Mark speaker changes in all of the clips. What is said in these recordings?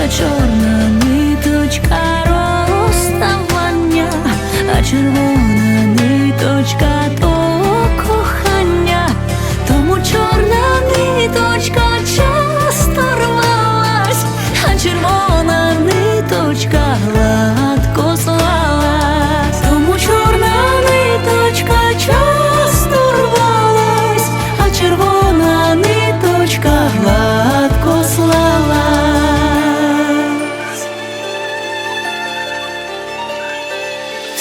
Speaker 1: та чорна ниточка розставання, а червона ниточка то кохання, тому чорна ниточка часто рвалась, а червона ниточка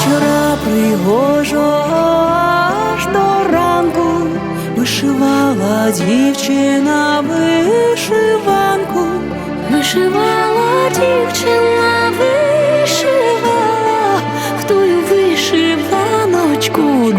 Speaker 1: вечора пригожого аж до ранку вишивала дівчина вишиванку, вишивала дівчина, вишивала. В тую вишиваночку